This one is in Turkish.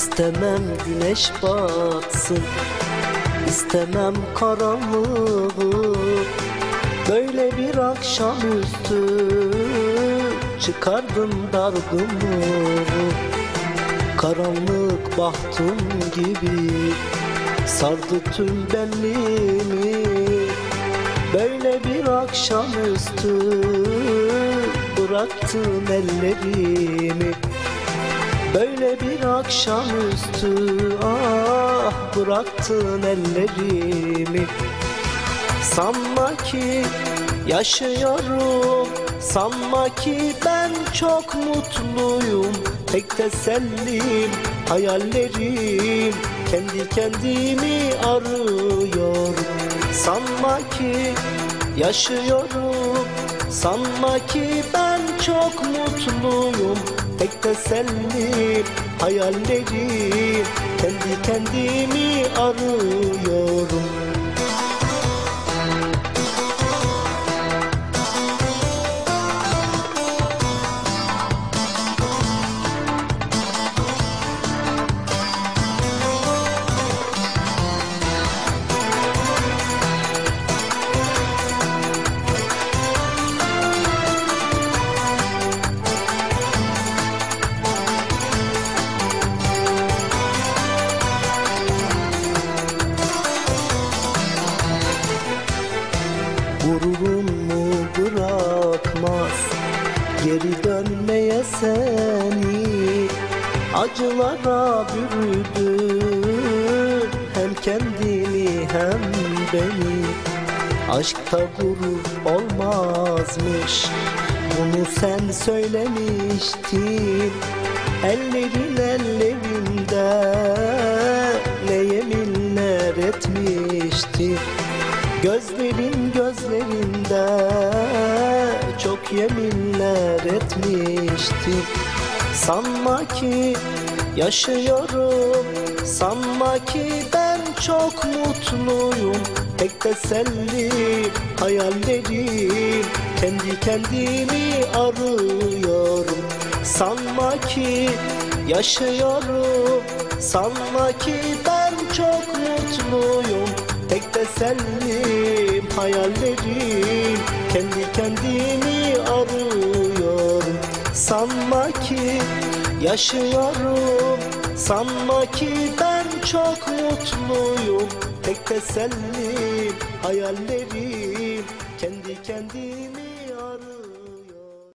İstemem güneş batsın İstemem karanlığı Böyle bir akşamüstü Çıkardım dargınlığı. Karanlık bahtım gibi Sardı tüm benliğimi. Böyle bir akşamüstü Bıraktın ellerimi Böyle bir akşamüstü ah bıraktın ellerimi. Sanma ki yaşıyorum Sanma ki ben çok mutluyum. Tek tesellim hayallerim Kendi kendimi arıyorum Sanma ki yaşıyorum Sanma ki ben çok mutluyum Tek tesellim hayallerim Kendi kendimi arıyorum Gururumu bırakmaz? Geri dönmeye seni Acılara bürüdün Hem kendini hem beni Aşkta gurur olmazmış. Bunu sen söylemiştin Ellerin ellerimde Ne yeminler etmiştin Gözlerin gözlerinde çok yeminler etmişti. Sanma ki yaşıyorum Sanma ki ben çok mutluyum. Tek tesellim hayallerim Kendi kendimi arıyorum. Sanma ki yaşıyorum Sanma ki ben çok mutluyum benim hayallerim kendi kendimi arıyor. Sanma ki yaşıyorum Sanma ki ben çok mutluyum. Tek tesellim hayallerim kendi kendimi